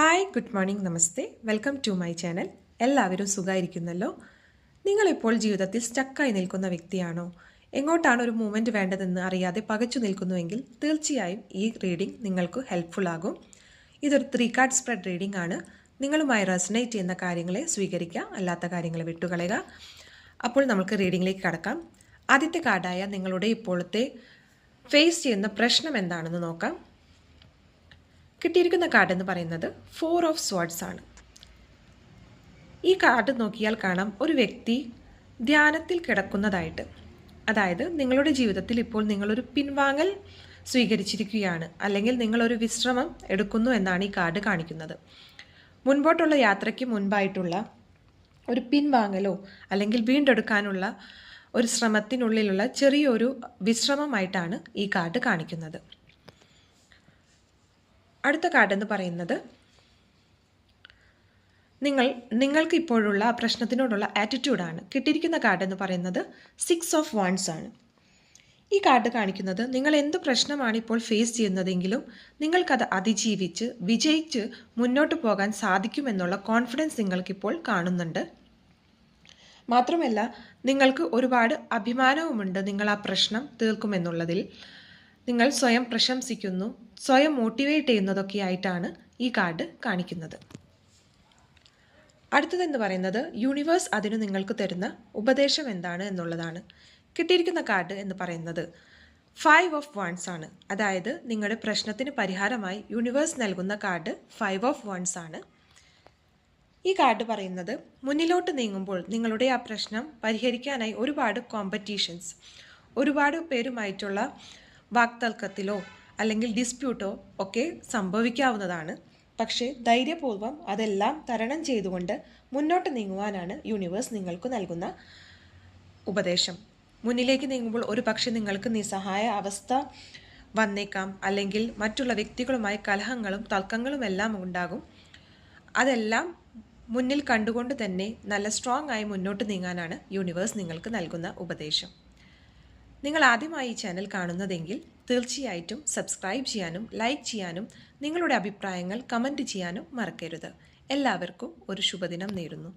Hi good morning namaste welcome to my channel എല്ലാവരും സുഖമായിരിക്കുന്നല്ലോ നിങ്ങളിപ്പോൾ ജീവിതത്തിൽ സ്റ്റക്കായി നിൽക്കുന്ന വ്യക്തിയാണോ? എങ്ങോട്ടാണ് ഒരു മൂവ്മെന്റ് വേണ്ടതെന്ന് അറിയാതെ പകച്ചു നിൽക്കുന്നുവെങ്കിൽ തീർച്ചയായും ഈ റീഡിംഗ് നിങ്ങൾക്ക് ഹെൽപ്ഫുൾ ആകും. ഇതൊരു ത്രീ കാർഡ് സ്പ്രെഡ് റീഡിംഗ് ആണ്. നിങ്ങളുമായി റെസനേറ്റ് ചെയ്യുന്ന കാര്യങ്ങളെ സ്വീകരിക്കുക അല്ലാത്ത കാര്യങ്ങളെ വിട്ടുകളയുക. അപ്പോൾ നമുക്ക് റീഡിങ്ങിലേക്ക് കടക്കാം. ആദ്യത്തെ കാർഡായ നിങ്ങളുടെ ഇപ്പോഴത്തെ ഫേസ് ചെയ്യുന്ന പ്രശ്നം എന്താണെന്ന് നോക്കാം. കിട്ടിയിരിക്കുന്ന കാർഡ് എന്ന് പറയുന്നത് ഫോർ ഓഫ് സ്വാഡ്സ് ആണ്. ഈ കാർഡ് നോക്കിയാൽ കാണാം ഒരു വ്യക്തി ധ്യാനത്തിൽ കിടക്കുന്നതായിട്ട്. അതായത് നിങ്ങളുടെ ജീവിതത്തിൽ ഇപ്പോൾ നിങ്ങളൊരു പിൻവാങ്ങൽ സ്വീകരിച്ചിരിക്കുകയാണ്. അല്ലെങ്കിൽ നിങ്ങളൊരു വിശ്രമം എടുക്കുന്നു എന്നാണ് ഈ കാർഡ് കാണിക്കുന്നത്. മുൻപോട്ടുള്ള യാത്രയ്ക്ക് മുൻപായിട്ടുള്ള ഒരു പിൻവാങ്ങലോ അല്ലെങ്കിൽ വീണ്ടെടുക്കാനുള്ള ഒരു ശ്രമത്തിനുള്ളിലുള്ള ചെറിയൊരു വിശ്രമമായിട്ടാണ് ഈ കാർഡ് കാണിക്കുന്നത്. അടുത്ത കാർഡ് എന്ന് പറയുന്നത് നിങ്ങൾ നിങ്ങൾക്ക് ഇപ്പോഴുള്ള പ്രശ്നത്തിനോടുള്ള ആറ്റിറ്റ്യൂഡാണ് കിട്ടിയിരിക്കുന്ന കാർഡ് എന്ന് പറയുന്നത് സിക്സ് ഓഫ് വൺസ് ആണ്. ഈ കാർഡ് കാണിക്കുന്നത് നിങ്ങൾ എന്ത് പ്രശ്നമാണ് ഇപ്പോൾ ഫേസ് ചെയ്യുന്നതെങ്കിലും നിങ്ങൾക്കത് അതിജീവിച്ച് വിജയിച്ച് മുന്നോട്ട് പോകാൻ സാധിക്കുമെന്നുള്ള കോൺഫിഡൻസ് നിങ്ങൾക്കിപ്പോൾ കാണുന്നുണ്ട്. മാത്രമല്ല നിങ്ങൾക്ക് ഒരുപാട് അഭിമാനവുമുണ്ട് നിങ്ങൾ ആ പ്രശ്നം തീർക്കുമെന്നുള്ളതിൽ. നിങ്ങൾ സ്വയം പ്രശംസിക്കുന്നു സ്വയം മോട്ടിവേറ്റ് ചെയ്യുന്നതൊക്കെ ആയിട്ടാണ് ഈ കാർഡ് കാണിക്കുന്നത്. അടുത്തതെന്ന് പറയുന്നത് യൂണിവേഴ്സ് അതിന് നിങ്ങൾക്ക് തരുന്ന ഉപദേശം എന്താണ് എന്നുള്ളതാണ്. കിട്ടിയിരിക്കുന്ന കാർഡ് എന്ന് പറയുന്നത് ഫൈവ് ഓഫ് വൺസ് ആണ്. അതായത് നിങ്ങളുടെ പ്രശ്നത്തിന് പരിഹാരമായി യൂണിവേഴ്സ് നൽകുന്ന കാർഡ് ഫൈവ് ഓഫ് വൺസ് ആണ്. ഈ കാർഡ് പറയുന്നത് മുന്നിലോട്ട് നീങ്ങുമ്പോൾ നിങ്ങളുടെ ആ പ്രശ്നം പരിഹരിക്കാനായി ഒരുപാട് കോമ്പറ്റീഷൻസ് ഒരുപാട് പേരുമായിട്ടുള്ള വാക്തർക്കത്തിലോ അല്ലെങ്കിൽ ഡിസ്പ്യൂട്ടോ ഒക്കെ സംഭവിക്കാവുന്നതാണ്. പക്ഷേ ധൈര്യപൂർവം അതെല്ലാം തരണം ചെയ്തുകൊണ്ട് മുന്നോട്ട് നീങ്ങുവാനാണ് യൂണിവേഴ്സ് നിങ്ങൾക്ക് നൽകുന്ന ഉപദേശം. മുന്നിലേക്ക് നീങ്ങുമ്പോൾ ഒരു പക്ഷേ നിങ്ങൾക്ക് നിസ്സഹായ അവസ്ഥ വന്നേക്കാം. അല്ലെങ്കിൽ മറ്റുള്ള വ്യക്തികളുമായി കലഹങ്ങളും തർക്കങ്ങളും എല്ലാം ഉണ്ടാകും. അതെല്ലാം മുന്നിൽ കണ്ടുകൊണ്ട് തന്നെ നല്ല സ്ട്രോങ് ആയി മുന്നോട്ട് നീങ്ങാനാണ് യൂണിവേഴ്സ് നിങ്ങൾക്ക് നൽകുന്ന ഉപദേശം. നിങ്ങൾ ആദ്യമായി ഈ ചാനൽ കാണുന്നതെങ്കിൽ തീർച്ചയായിട്ടും സബ്സ്ക്രൈബ് ചെയ്യാനും ലൈക്ക് ചെയ്യാനും നിങ്ങളുടെ അഭിപ്രായങ്ങൾ കമന്റ് ചെയ്യാനും മറക്കരുത്. എല്ലാവർക്കും ഒരു ശുഭദിനം നേരുന്നു.